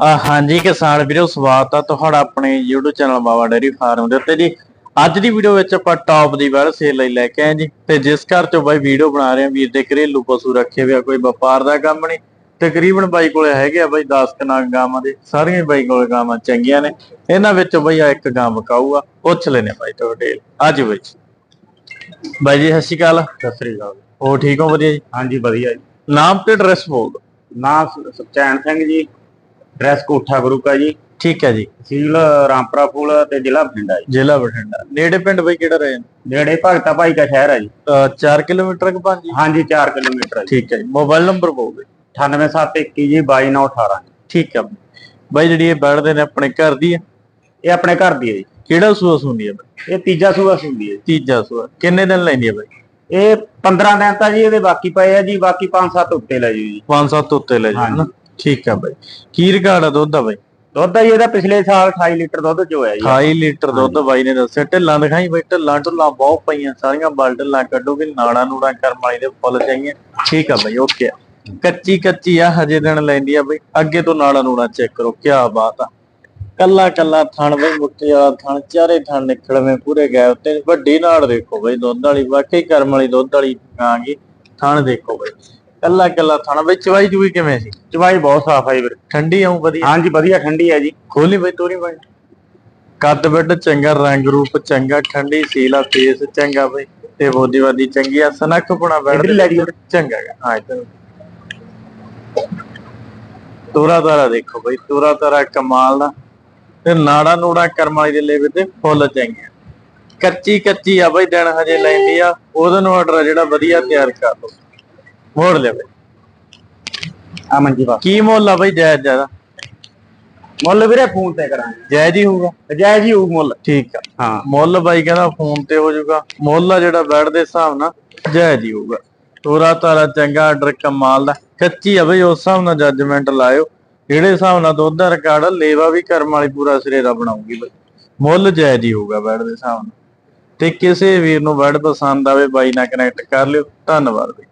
ਹਾਂਜੀ ਕਿਸਾਨ ਵੀਰੋ ਸਵਾਗਤ ਆ ਤੁਹਾਡਾ ਆਪਣੇ YouTube channel Baba dairy farm ਦੇ ਉੱਤੇ ਜੀ। ਅੱਜ ਦੀ ਵੀਡੀਓ ਵਿੱਚ ਆਪਾਂ ਟੌਪ ਦੀ ਵੈਲ ਸੇਲ ਲਈ ਲੈ ਕੇ ਆਏ ਜੀ। ਤੇ ਜਿਸ ਘਰ ਚੋਂ ਬਾਈ ਵੀਡੀਓ ਬਣਾ ਰਹੇ ਆ ਵੀਰ ਦੇ ਘਰੇਲੂ ਪਸ਼ੂ ਰੱਖੇ ਹੋਏ ਆ ਕੋਈ ਵਪਾਰ ਦਾ ਕੰਮ ਨਹੀਂ। ਤਕਰੀਬਨ ਬਾਈ ਕੋਲੇ ਹੈਗੇ ਆ ਬਾਈ 10 ਕਨਾਲ ਗਾਵਾਂ ਦੇ ਸਾਰੀਆਂ ਬਾਈ ਕੋਲੇ ਗਾਵਾਂ ਚੰਗੀਆਂ ਨੇ। ਇਹਨਾਂ ਵਿੱਚੋਂ ਬਾਈ ਆ ਇੱਕ ਗਾਂ ਵਿਕਾਊ ਆ ਪੁੱਛ ਲੈਨੇ ਬਾਈ ਤੋਂ ਡੇਲ ਅੱਜ ਬਾਈ ਬਾਈ ਜੀ ਸਤਿ ਸ਼੍ਰੀ ਅਕਾਲ। ਸਤਿ ਸ੍ਰੀ ਅਕਾਲ ਹੋ ਠੀਕ ਹੋ ਵਧੀਆ ਜੀ? ਹਾਂਜੀ ਵਧੀਆ ਜੀ। ਨਾਮ ਤੇ ਐਡਰੈਸ ਬੋਲ ਨਾਮ ਸ- ਸੁਖਚੈਨ ਸਿੰਘ ਜੀ। ਡਰੈਸ ਕੋਠਾ ਗੁਰੂ ਕਾ ਜੀ। ਠੀਕ ਹੈ ਜੀ। ਤਹਿਸੀਲ ਰਾਮਪੁਰਾ ਫੂਲ ਤੇ ਜ਼ਿਲ੍ਹਾ ਬਠਿੰਡਾ ਜੀ। ਜ਼ਿਲ੍ਹਾ ਬਠਿੰਡਾ। ਨੇੜੇ ਪਿੰਡ ਬਾਈ ਕਿਹੜਾ ਰਹੇ ਨੇੜੇ ਭਗਤਾ ਭਾਈ ਦਾ ਸ਼ਹਿਰ ਹੈ ਜੀ। 4 ਕਿਲੋਮੀਟਰ ਕੁ ਪੰਜ ਜੀ ਹਾਂਜੀ 4 ਕਿਲੋਮੀਟਰ ਹੈ ਜੀ। ਠੀਕ ਹੈ ਜੀ। ਮੋਬਾਈਲ ਨੰਬਰ ਬੋਲ ਦਿਓ। 98721 ਜੀ 22918 ਠੀਕ ਹੈ ਬਾਈ। ਜਿਹੜੀ ਇਹ ਬੈਠਦੇ ਨੇ ਆਪਣੇ ਘਰ ਦੀ ਹੈ ਇਹ ਆਪਣੇ ਘਰ ਦੀ ਹੈ ਜੀ। ਕਿਹੜਾ ਸੂਆ ਸੁੰਦੀ ਹੈ ਬਾਈ? ਇਹ ਤੀਜਾ ਸੂਆ ਹੁੰਦੀ ਹੈ ਜੀ। ਤੀਜਾ ਸੂਆ। ਕਿੰਨੇ ਦਿਨ ਲੈਂਦੀ ਹੈ ਬਾਈ? ਇਹ 15 ਦਿਨ ਤਾਂ ਜੀ ਇਹਦੇ ਬਾਕੀ ਪਏ ਆ ਜੀ ਬਾਕੀ 5-7 ਉੱਤੇ ਲੈ ਜੀ। ਜੀ 5-7 ਉੱਤੇ ਲੈ ਜਾਣਾ ਹਾਂਜੀ। ਠੀਕ ਹੈ ਬਾਈ। ਕੀ ਰਿਕਾਰਡ ਆ ਦੁੱਧ ਦਾ ਬਾਈ? ਦੁੱਧ ਆ ਜੀ ਇਹਦਾ ਪਿਛਲੇ ਸਾਲ 28 ਲੀਟਰ ਦੁੱਧ ਚ ਹੋਇਆ ਜੀ। 28 ਲੀਟਰ ਦੁੱਧ ਬਾਈ ਨੇ ਦੱਸਿਆ। ਢਿੱਲਾਂ ਦਿਖਾਈ ਬਾਈ ਢਿੱਲਾਂ ਢੁੱਲਾਂ ਬਹੁਤ ਪਈਆਂ ਸਾਰੀਆਂ ਬਲ ਢਿੱਲਾਂ ਕੱਢੋਗੇ ਨਾੜਾ ਨੂੜਾ ਕਰਮ ਵਾਲੀ ਦੇ ਫੁੱਲ ਚਾਹੀਏ ਠੀਕ ਆ ਬਾਈ ਓਕੇ ਆ। ਕੱਚੀ ਕੱਚੀ ਆ ਹਜੇ ਦਿਨ ਲੈਂਦੀ ਆ ਬਾਈ। ਅੱਗੇ ਤੋਂ ਨਾੜਾ ਨੂੜਾ ਚੈੱਕ ਕਰੋ ਕੀ ਬਾਤ ਆ। ਕੱਲਾ ਕੱਲਾ ਥਣ ਬਈ ਮੁੱਠੀ ਵਾਲਾ ਥਣ ਚਾਰੇ ਥਣ ਨਿਕਲਵੇਂ ਪੂਰੇ ਗਏ ਉੱਤੇ ਵੱਡੀ ਨਾੜ ਦੇਖੋ ਬਈ ਦੁੱਧ ਵਾਲੀ ਵਾਕਈ ਕਰਮ ਵਾਲੀ ਦੁੱਧ ਵਾਲੀ ਗਾਂਗੀ ਥਣ ਦੇਖੋ ਬਈ। ਕੱਲਾ ਕੱਲਾ ਥਣ ਬਈ ਚਵਾਈ ਚੂਈ ਕਿਵੇਂ ਸੀ? ਚਵਾਈ ਬਹੁਤ ਸਾਫ਼ ਹੈ ਜੀ ਵੀਰੇ। ਠੰਡੀ ਆਉਂ ਵਧੀਆ? ਹਾਂਜੀ ਵਧੀਆ ਠੰਡੀ ਹੈ ਜੀ। ਖੋਲੀ ਬਈ ਤੋਰੀ ਬਈ। ਕੱਦ ਬੱਡ ਚੰਗਾ ਰੰਗ ਰੂਪ ਚੰਗਾ ਠੰਡੀ ਸੀਲਾ ਫੇਸ ਚੰਗਾ ਬਈ। ਤੇ ਬੋਦੀ ਵਾਦੀ ਚੰਗੀ ਆ ਸਨੱਖ ਪੁਣਾ ਬੈਠ ਲੈ ਜੀ। ਚੰਗਾ ਹਾਂ ਇੱਧਰ। ਤੋਰਾ ਤਾਰਾ ਦੇਖੋ ਬਈ ਤੋਰਾ ਤਾਰਾ ਕਮਾਲ ਦਾ। ਤੇ ਨਾੜਾ ਨੂੜਾ ਕਰਮ ਵਾਲੀ ਦੇ ਲੇਵੇ ਤੇ ਫੁੱਲ ਚੰਗੇ ਆ। ਕੱਚੀ ਕੱਚੀ ਆ ਬਈ ਦਿਨ ਹਜੇ ਲੈਂਦੀ ਆ। ਉਹਦੇ ਨੂੰ ਆਰਡਰ ਜਿਹੜਾ ਵਧੀਆ ਤਿਆਰ ਕਰ ਲਓ। ਮੋੜ ਲੈ ਬਈ। ਆ ਮੰਜੀ ਬਾ ਕੀ ਮੁੱਲ ਆ ਬਈ ਜਾਇਜ਼ ਜ਼ਿਆਦਾ? ਮੁੱਲ ਵੀਰੇ ਫੋਨ ਤੇ ਕਰਾਂਗੇ। ਜਾਇਜ਼ ਹੀ ਹੋਊਗਾ? ਜਾਇਜ਼ ਹੀ ਹੋਊ ਮੁੱਲ। ਠੀਕ ਆ। ਹਾਂ। ਮੁੱਲ ਬਾਈ ਕਹਿੰਦਾ ਫੋਨ ਤੇ ਹੋ ਜਾਊਗਾ। ਮੁੱਲ ਆ ਜਿਹੜਾ ਬੈਡ ਦੇ ਹਿਸਾਬ ਨਾਲ ਜਾਇਜ਼ ਹੀ ਹੋਊਗਾ। ਤੋਰਾ ਤਾਰਾ ਚੰਗਾ ਆਰਡਰ ਕਮਾਲ ਦਾ। ਕੱਚੀ ਆ ਬਈ ਉਸ ਹਿਸਾਬ ਨਾਲ ਜੱਜਮੈਂਟ ਲਾਇਓ। ਜਿਹੜੇ ਹਿਸਾਬ ਨਾਲ ਦੁੱਧ ਦਾ ਰਿਕਾਰਡ ਲੇਵਾ ਵੀ ਕਰਮ ਵਾਲੀ ਪੂਰਾ ਸਿਰੇ ਦਾ ਬਣਾਉਗੀ ਬਈ। ਮੁੱਲ ਜਾਇਜ਼ ਹੀ ਹੋਊਗਾ ਬੈਡ ਦੇ ਹਿਸਾਬ ਨਾਲ। ਤੇ ਕਿਸੇ ਵੀਰ ਨੂੰ ਬੈਡ ਪਸੰਦ ਆਵੇ ਬਾਈ ਨਾਲ ਕਨੈਕਟ ਕਰ ਲਿਓ। ਧੰਨਵਾਦ ਬਈ।